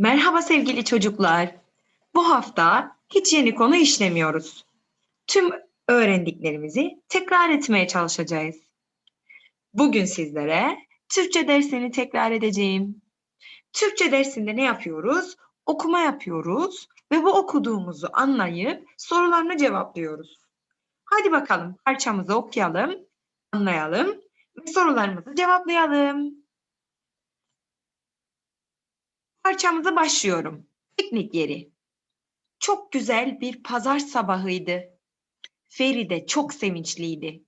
Merhaba sevgili çocuklar. Bu hafta hiç yeni konu işlemiyoruz. Tüm öğrendiklerimizi tekrar etmeye çalışacağız. Bugün sizlere Türkçe dersini tekrar edeceğim. Türkçe dersinde ne yapıyoruz? Okuma yapıyoruz ve bu okuduğumuzu anlayıp sorularını cevaplıyoruz. Hadi bakalım parçamızı okuyalım, anlayalım ve sorularımızı cevaplayalım. Parçamıza başlıyorum. Piknik yeri. Çok güzel bir pazar sabahıydı. Feride çok sevinçliydi.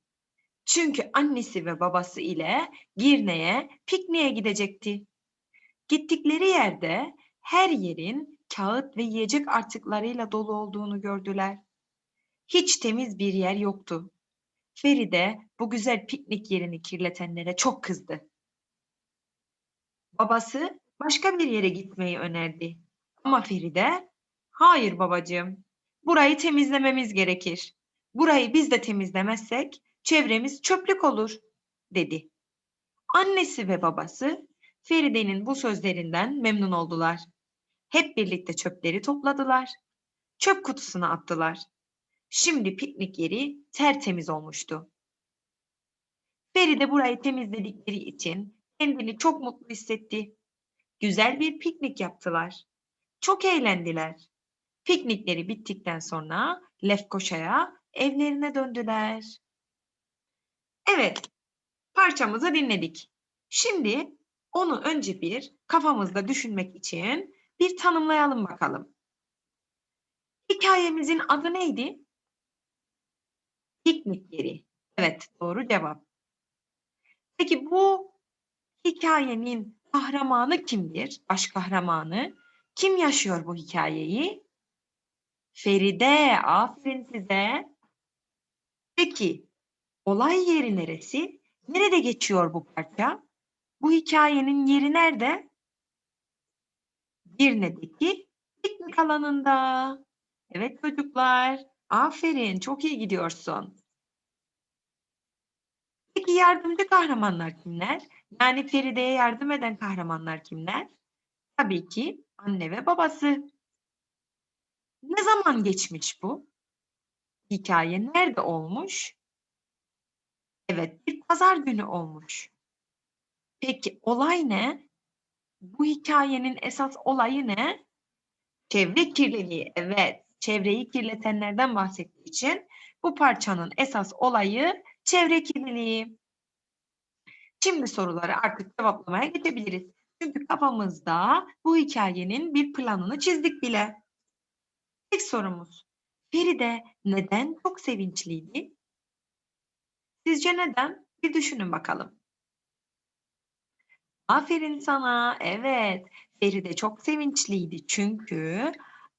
Çünkü annesi ve babası ile Girne'ye pikniğe gidecekti. Gittikleri yerde her yerin kağıt ve yiyecek artıklarıyla dolu olduğunu gördüler. Hiç temiz bir yer yoktu. Feride bu güzel piknik yerini kirletenlere çok kızdı. Babası başka bir yere gitmeyi önerdi. Ama Feride, hayır babacığım, burayı temizlememiz gerekir. Burayı biz de temizlemezsek çevremiz çöplük olur, dedi. Annesi ve babası Feride'nin bu sözlerinden memnun oldular. Hep birlikte çöpleri topladılar. Çöp kutusuna attılar. Şimdi piknik yeri tertemiz olmuştu. Feride burayı temizledikleri için kendini çok mutlu hissetti. Güzel bir piknik yaptılar. Çok eğlendiler. Piknikleri bittikten sonra Lefkoşa'ya evlerine döndüler. Evet, parçamızı dinledik. Şimdi onu önce bir kafamızda düşünmek için bir tanımlayalım bakalım. Hikayemizin adı neydi? Piknik yeri. Evet, doğru cevap. Peki bu hikayenin kahramanı kimdir? Baş kahramanı. Kim yaşıyor bu hikayeyi? Feride. Aferin size. Peki olay yeri neresi? Nerede geçiyor bu parça? Bu hikayenin yeri nerede? Girne'deki piknik alanında. Evet çocuklar. Aferin. Çok iyi gidiyorsun. Yardımcı kahramanlar kimler? Yani Feride'ye yardım eden kahramanlar kimler? Tabii ki anne ve babası. Ne zaman geçmiş bu? Hikaye nerede olmuş? Evet, bir pazar günü olmuş. Peki olay ne? Bu hikayenin esas olayı ne? Çevre kirliliği. Evet, çevreyi kirletenlerden bahsettiği için bu parçanın esas olayı çevre kirliliği. Şimdi soruları artık cevaplamaya geçebiliriz. Çünkü kafamızda bu hikayenin bir planını çizdik bile. İlk sorumuz. Feride neden çok sevinçliydi? Sizce neden? Bir düşünün bakalım. Aferin sana. Evet. Feride çok sevinçliydi çünkü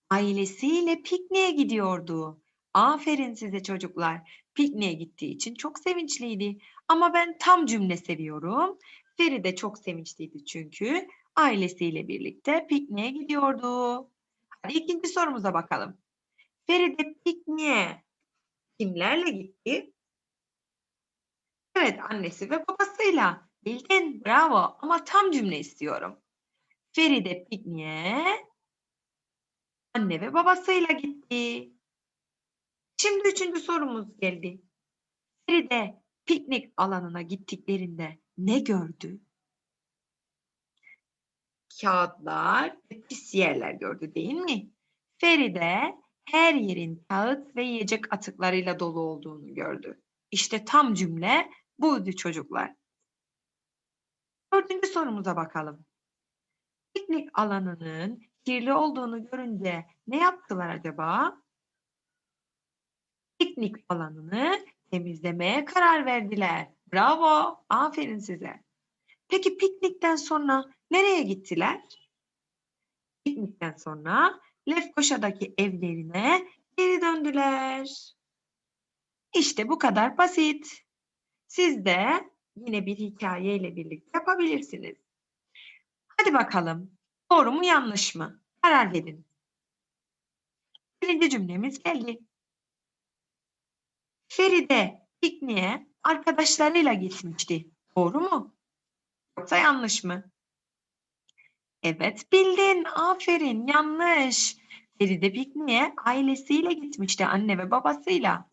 ailesiyle pikniğe gidiyordu. Aferin size çocuklar. Pikniğe gittiği için çok sevinçliydi. Ama ben tam cümle seviyorum. Feride çok sevinçliydi çünkü ailesiyle birlikte pikniğe gidiyordu. Hadi ikinci sorumuza bakalım. Feride pikniğe kimlerle gitti? Evet, annesi ve babasıyla. Bildin, bravo. Ama tam cümle istiyorum. Feride pikniğe anne ve babasıyla gitti. Şimdi üçüncü sorumuz geldi. Feride piknik alanına gittiklerinde ne gördü? Kağıtlar ve pis yerler gördü değil mi? Feride her yerin kağıt ve yiyecek atıklarıyla dolu olduğunu gördü. İşte tam cümle buydu çocuklar. Dördüncü sorumuza bakalım. Piknik alanının kirli olduğunu görünce ne yaptılar acaba? Piknik alanını temizlemeye karar verdiler. Bravo, aferin size. Peki piknikten sonra nereye gittiler? Piknikten sonra Lefkoşa'daki evlerine geri döndüler. İşte bu kadar basit. Siz de yine bir hikayeyle birlikte yapabilirsiniz. Hadi bakalım. Doğru mu yanlış mı? Karar verin. Birinci cümlemiz geldi. Feride pikniğe arkadaşlarıyla gitmişti. Doğru mu? Yoksa yanlış mı? Evet bildin. Aferin. Yanlış. Feride pikniğe ailesiyle gitmişti anne ve babasıyla.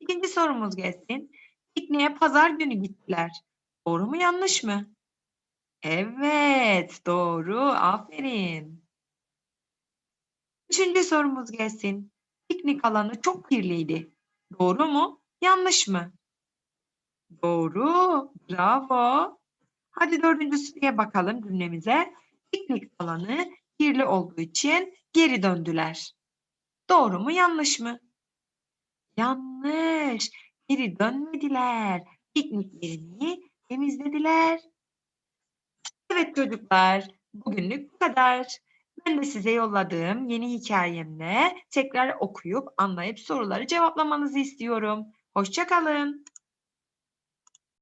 İkinci sorumuz gelsin. Pikniğe pazar günü gittiler. Doğru mu yanlış mı? Evet, doğru. Aferin. Üçüncü sorumuz gelsin. Piknik alanı çok kirliydi. Doğru mu? Yanlış mı? Doğru. Bravo. Hadi dördüncüsüye bakalım cümlemize. Piknik alanı kirli olduğu için geri döndüler. Doğru mu yanlış mı? Yanlış. Geri dönmediler. Piknik yerini temizlediler. Evet çocuklar, bugünlük bu kadar. Ben de size yolladığım yeni hikayemle tekrar okuyup anlayıp soruları cevaplamanızı istiyorum. Hoşça kalın.